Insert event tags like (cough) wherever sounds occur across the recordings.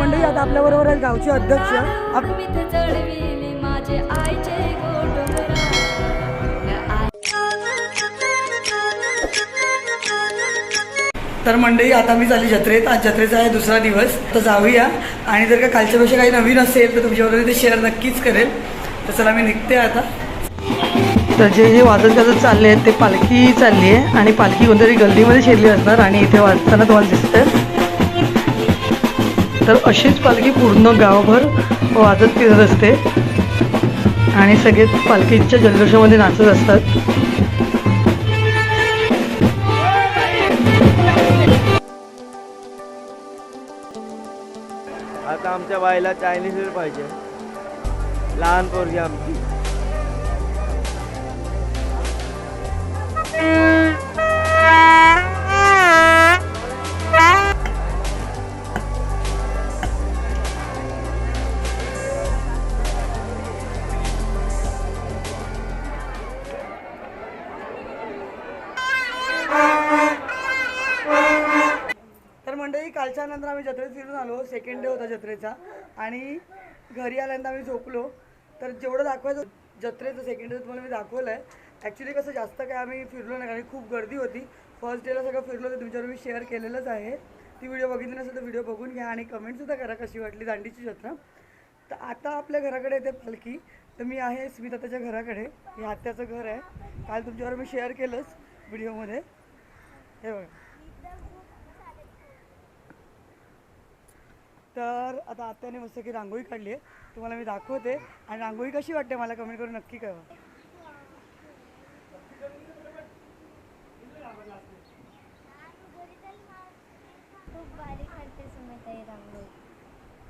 मंडळी आता आपल्याबरोबर आहेत गावचे अध्यक्ष. तर मंडळी आता मी झाली जत्रेत. आज जत्रेचा आहे दुसरा दिवस. तर जाऊया. आणि जर का कालच्यापेक्षा काही नवीन असेल तर तुमच्याबरोबर ते शेअर नक्कीच करेल. तर चला मी निघते आता. तर जे जे वाजत गाजत चालले आहेत ते पालखी चालली आहे आणि पालखी कोणतरी गल्लीमध्ये शिरली असणार आणि इथे वाजताना तुम्हाला दिसतं तर अशीच पालखी पूर्ण गावभर वाजत फिरत असते. आणि सगळेच पालखीच्या जल्लोषामध्ये नाचत असतात. आता आमच्या बाईला चायनीज पाहिजे. लहान पोरगी आमची. फिरून आलो सेकंड डे होता जत्रेचा. आणि घरी आल्यानंतर आम्ही झोपलो. तर जेवढं दाखवायचं जत्रेचं सेकंड डे तुम्हाला मी दाखवलं आहे ॲक्च्युली कसं जास्त काय आम्ही फिरलो नाही कारण खूप गर्दी होती. फर्स्ट डेला सगळं फिरलो तर तुमच्यावर मी शेअर केलेलंच आहे. ती व्हिडिओ बघितली नसेल तर व्हिडिओ बघून घ्या आणि कमेंटसुद्धा करा कशी वाटली दांडीची जत्रा. तर आता आपल्या घराकडे येते पालखी. तर मी आहे स्मिताताच्या घराकडे. हे आत्याचं घर आहे. काल तुमच्यावर मी शेअर केलंच व्हिडिओमध्ये हे बघा. तर आता आत्याने मस्त की रांगोळी काढली आहे. तुम्हाला मी दाखवते. आणि रांगोळी कशी वाटते मला कमेंट करून नक्की कळवा.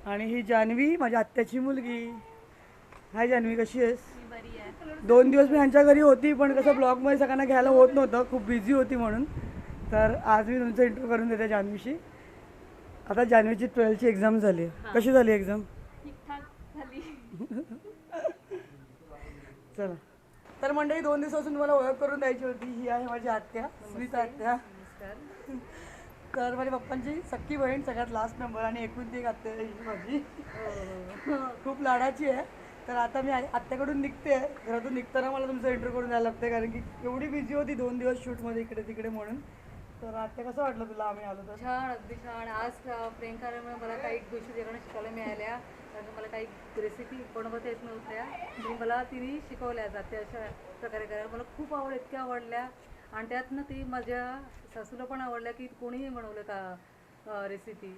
आणि ही जान्हवी माझ्या आत्याची मुलगी. हाय जान्हवी कशी आहेस? दोन दिवस मी ह्यांच्या घरी होती पण कसं ब्लॉगमध्ये सगळ्यांना घ्यायला होत नव्हतं. खूप बिझी होती म्हणून. तर आज मी तुमचं इंटरव्ह्यू करून देते जान्हवीशी आता जान्हवीची ट्वेल्थची एक्झाम झाली. कशी झाली एक्झाम (laughs) चला. तर मंडळी दोन दिवसापासून तुम्हाला ओळख करून द्यायची होती. ही आहे माझी आत्या स्मिता आत्या. तर माझ्या पप्पांची सख्खी बहीण सगळ्यात लास्ट नंबर आणि एकूण ती एक आत्या आहे ही माझी. (laughs) खूप लाडाची आहे. तर आता मी आत्याकडून निघते. घरातून निघताना मला तुमचं इंटरव्ह्यू करून द्यायला लागतं कारण की एवढी बिझी होती दोन दिवस शूटमध्ये इकडे तिकडे म्हणून. तर आत्या कसं वाटलं तुला आम्ही आलो तर? छान अगदी छान. आज अ, प्रियंकामुळे मला काही गोष्टी तिकडनं शिकायला मिळाल्या. कारण मला काही रेसिपी बनवता येत नव्हत्या. मी मला तिने शिकवल्या जाते अशा प्रकारे करायला. मला खूप आवड इतक्या आवडल्या. आणि त्यातनं ती माझ्या सासूला पण आवडल्या की कोणीही बनवलं का रेसिपी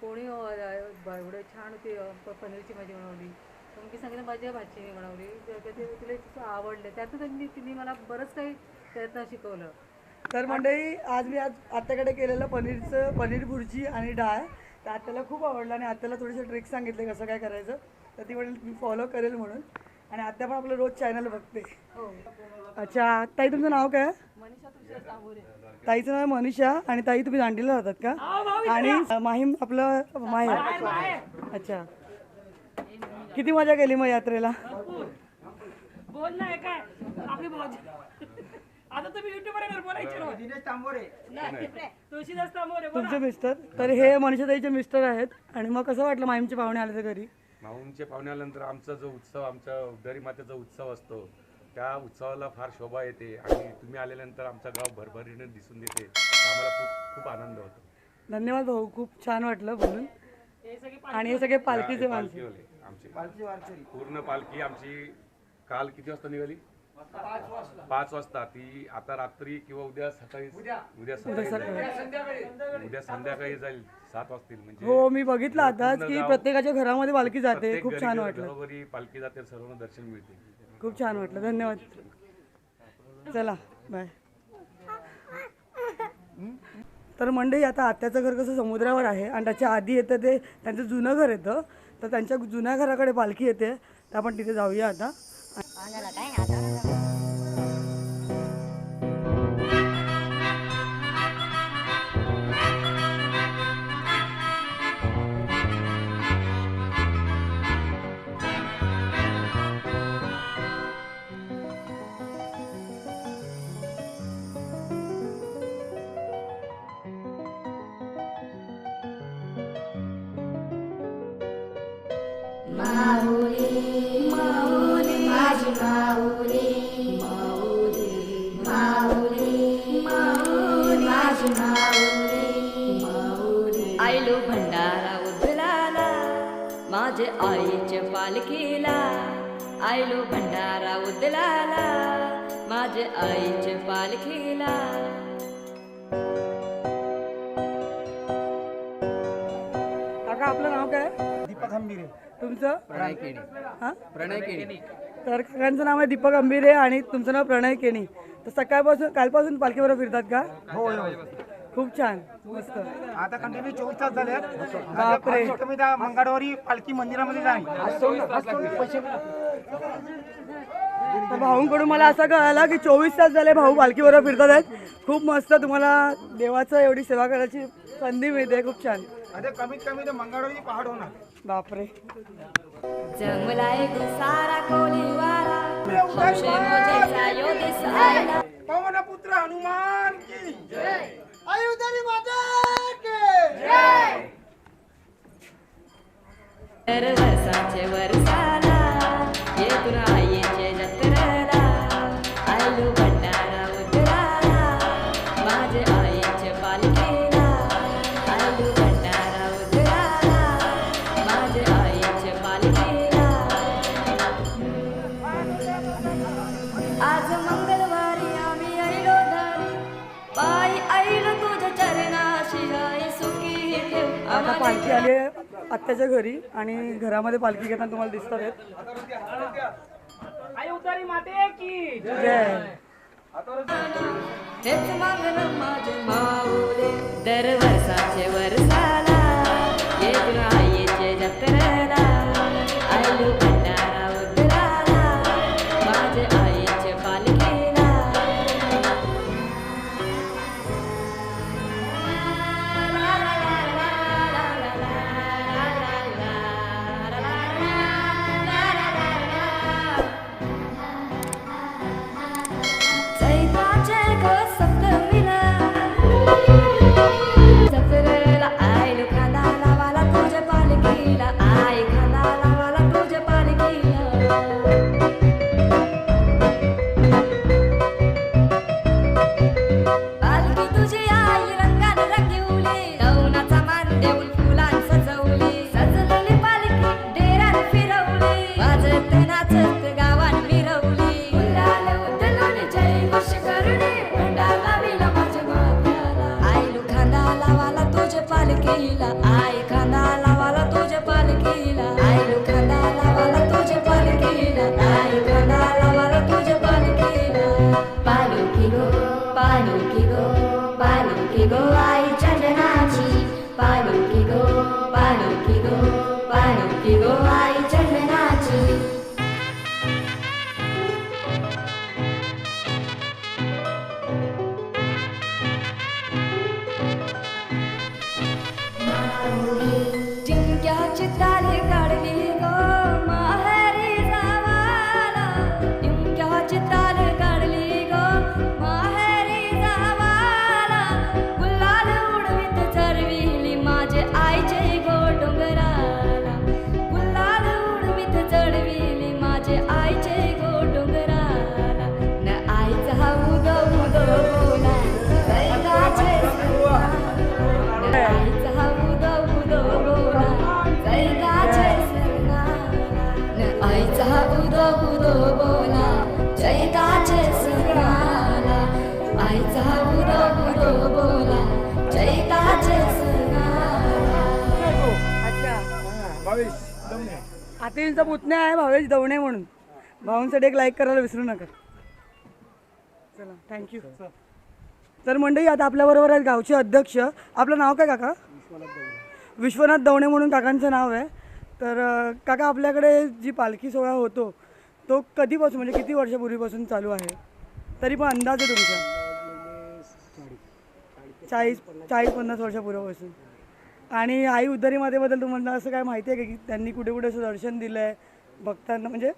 कोणी एवढं छान होती प- पनीरची भाजी बनवली. तर मी सांगितलं माझ्या भाजीने बनवली. तर ते- ते तिला आवडलं. त्यातनं त्यांनी तिने मला बरंच काही त्यातनं शिकवलं. तर मंडळी आज मी आज आत्याकडे केलेलं पनीरचं पनीर भुर्जी आणि डाळ. तर आत्याला खूप आवडलं आणि आत्याला थोडेसे ट्रिक्स सांगितले कसं काय करायचं. तर ती म्हणेल मी फॉलो करेल म्हणून. आणि आत्या पण आपलं रोज चॅनल बघते. अच्छा ताई तुमचं नाव काय? ताईचं नाव मनीषा आणि ताई तुम्ही दांडीला राहतात का? आणि माहीम आपलं माहेर. अच्छा. किती मजा केली मग यात्रेला? बोल नाही काय? आपली आता तुम्ही युट्यूबर आहे बोलायचे ना दिनेश तांबोरे. तुळशीदास तांबोरे बोला. तुमचे मिस्टर तर हे मनीषाताईचे मिस्टर आहेत. आणि मग कसं वाटलं माहीमचे पाहुणे आले तर घरी? माऊंचे पाहुणे आल्यानंतर आमचा जो उत्सव आमच्या दरी मातेचा उत्सव असतो त्या उत्सवाला फार शोभा येते. आणि तुम्ही आल्यानंतर आमचं गाव भरभरीने दिसून देते तर आम्हाला खूप खूप आनंद होतो. धन्यवाद भाऊ खूप छान वाटलं बोलून. आणि हे सगळे पालखीचे माणसं. पालखीवाले आमची. पूर्ण पालखी आमची काल किती वाजता निघाली? पाच वाजता. ती आता रात्री किंवा उद्या सकाळी उद्या. सकाळी. उद्या संध्याकाळी जाईल. सात वाजतील म्हणजे हो मी बघितलं आताच पूर्ण की प्रत्येकाच्या घरामध्ये पालखी जाते. प्रत्येक खूप छान वाटलं. घरोघरी पालखी जाते सर्वांना दर्शन मिळते. खूप छान वाटलं. धन्यवाद. चला बाय. तर मंडळी आता आत्याचं घर कसं समुद्रावर आहे आणि त्याच्या आधी येतं ते त्यांचं जुनं घर येतं. तर त्यांच्या जुन्या घराकडे पालखी येते. तर आपण तिथे जाऊया आता. आयलो भंडारा उधळाला माझे आईच्या पालखीला आयलो भंडारा उधळाला माझे आईच्या पालखीला. काका आपलं नाव काय? दीपक हंबिरे. तुमचं? प्रणय केणी. हा? प्रणय केणी. तर काकांचं नाव आहे दीपक अंबिरे आणि तुमचं नाव प्रणय केणी. तर सकाळपासून कालपासून पालखीवर फिरतात का? हो हो. खूप छान. मस्त. आता कंटिन्यू चोवीस तास झाले. बापरे. तुम्ही त्या मंगळवारी पालखी मंदिरामध्ये जाईल. तर भाऊंकडून मला असं कळालं की चोवीस तास झाले भाऊ पालखीवर फिरतात आहेत. खूप मस्त तुम्हाला देवाचं एवढी सेवा करायची संधी मिळते. खूप छान. आता कमीत कमी तर मंगळवारी पहाड होणार. बापरे. जमलाय हौशे दिसायला पवन पुत्र हनुमान की तर वर्षाचे वर्षाला येतून पालखी आली आहे आत्याच्या घरी आणि घरामध्ये पालखी घेताना तुम्हाला दिसतात आहेत. आई उतारी आतींचा पुतण्या आहे भावेश दवणे म्हणून. भाऊंसाठी एक लाईक करायला विसरू नका. चला थँक्यू तर मंडळी आता आपल्याबरोबर आहेत गावचे अध्यक्ष. आपलं नाव काय काका? विश्वनाथ दवणे. म्हणून काकांचं नाव आहे. तर काका आपल्याकडे जी पालखी सोहळा होतो तो कधीपासून म्हणजे किती वर्षापूर्वीपासून चालू आहे? तरी पण अंदाज आहे तुमचा. चाळीस चाळीस पन्नास वर्षापूर्वीपासून. आणि आई उद्धारी मातेबद्दल तुम्हाला असं काय माहिती आहे का की त्यांनी कुठे कुठे असं दर्शन दिलं आहे भक्तांना म्हणजे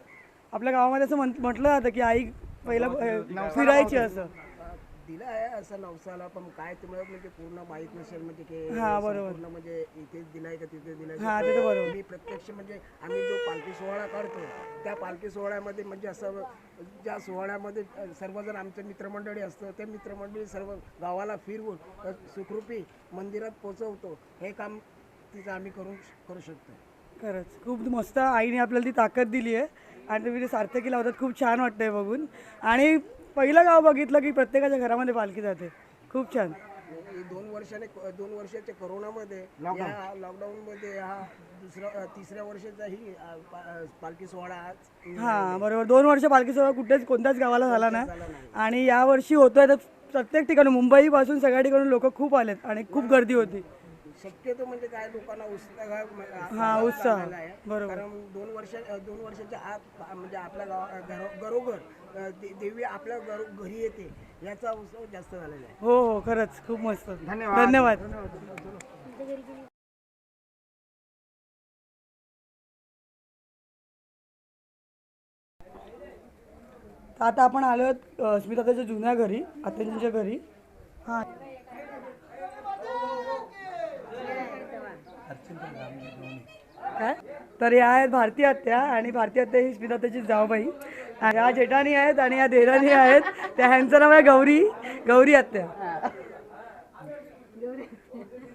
आपल्या गावामध्ये असं म्हण म्हटलं जातं की आई पहिला फिरायची असं. दिला आहे असं नवसाला पण काय तुम्हाला म्हणजे पूर्ण माहीत नसेल म्हणजे की हा, बरोबर. पूर्ण म्हणजे इथेच दिलाय का तिथे दिलाय? हा ते तर बरोबर. मी प्रत्यक्ष म्हणजे आम्ही जो पालखी सोहळा काढतो त्या पालखी सोहळ्यामध्ये म्हणजे असं ज्या सोहळ्यामध्ये अ, सर्वजण आमचं मित्रमंडळी असतं त्या मित्रमंडळी सर्व गावाला फिरवून अ, सुखरूपी मंदिरात पोचवतो हे काम तिचं आम्ही करू करू शकतो खरंच. खूप मस्त आईने आपल्याला ती ताकद दिली आहे आणि तुम्ही ते सार्थकी लावतात खूप छान वाटतंय बघून. आणि पहिलं गाव बघितलं की प्रत्येकाच्या घरामध्ये पालखी जाते. खूप छान. दोन वर्षाने दोन वर्षाच्या करोनामध्ये या लॉकडाऊनमध्ये हा दुसरा अ, तिसऱ्या वर्षाचा ही अ, पा- अ, पालखी सोहळा हां बरोबर. दोन वर्ष पालखी सोहळा कुठेच कोणत्याच गावाला झाला नाही. आणि यावर्षी होतोय तर प्रत्येक ठिकाणी मुंबईपासून सगळ्या ठिकाणी लोक खूप आलेत आणि खूप गर्दी होती. शक्यतो म्हणजे काय लोकांना उत्साह हा, उत्साह. आहे. बरोबर. कारण दोन वर्ष दोन वर्षाच्या आत म्हणजे आपल्या गावा घरो- घरोघर अ, दे- देवी आपल्या घरो घरी येते याचा उत्सव जास्त झालेला आहे. हो हो खरंच. खूप मस्त. धन्यवाद. तर आता आपण आलो आहोत अ, स्मिताताच्या जुन्या घरी आत्यांच्या घरी. हां. काय तर या आहेत भारतीय हत्या आणि भारतीय हत्या ही स्मिताची जावबाई. या जेठानी आहेत आणि या देराणी आहेत. त्या ह्यांचं नाव आहे गौरी गौरी हत्या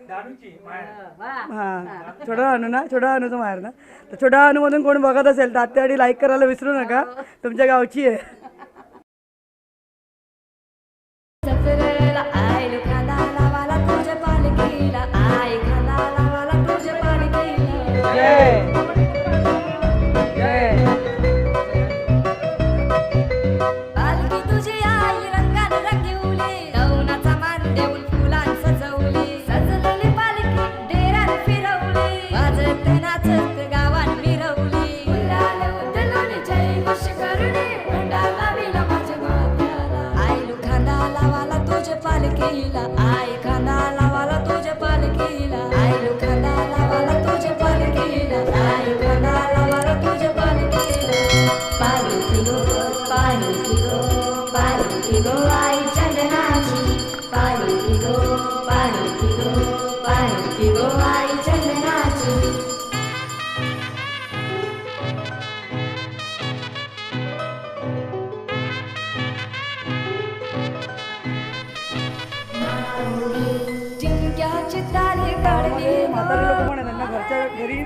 हा. छोटा अनु ना छोटा अनुचं माहेर ना. तर छोटा अनुमधून कोण बघत असेल तर आत्या लाईक करायला विसरू नका. तुमच्या गावची आहे.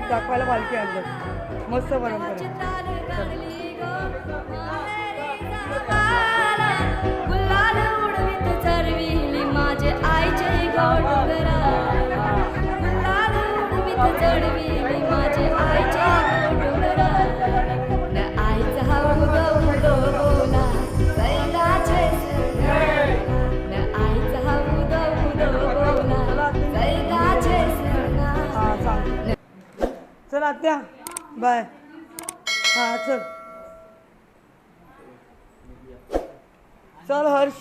दाखवायला पालखी आणतात मस्त परंपरा माझे आईचे चल आत्या बाय. हा चल. चल Harsh.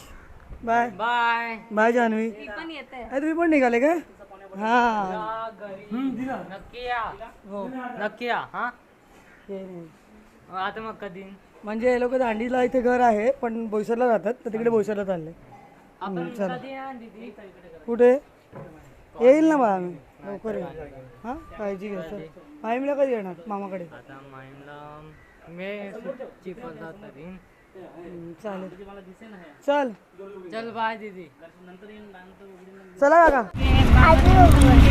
Bye. Bye. Bye Janhavi. पण येते. अरे तुम्ही पण निघाले का? हा. नक्की या. हो. नक्की या हा? हे. नाही. आता मग कधी? म्हणजे हे लोक दांडीला इथे घर आहे पण बोईसरला राहतात तर तिकडे बोईसरला चालले. हम्म, चला. कधी या दीदी? कुठे? येईल ना बाळा मी लवकर येईल. हां? काळजी घे चल माहीमला कधी येणार? मामाकडे? आता माईमला मी सुट्टी पडला तरी हम्म, चालेल. चल. चल बाय दीदी. चला काका. आजी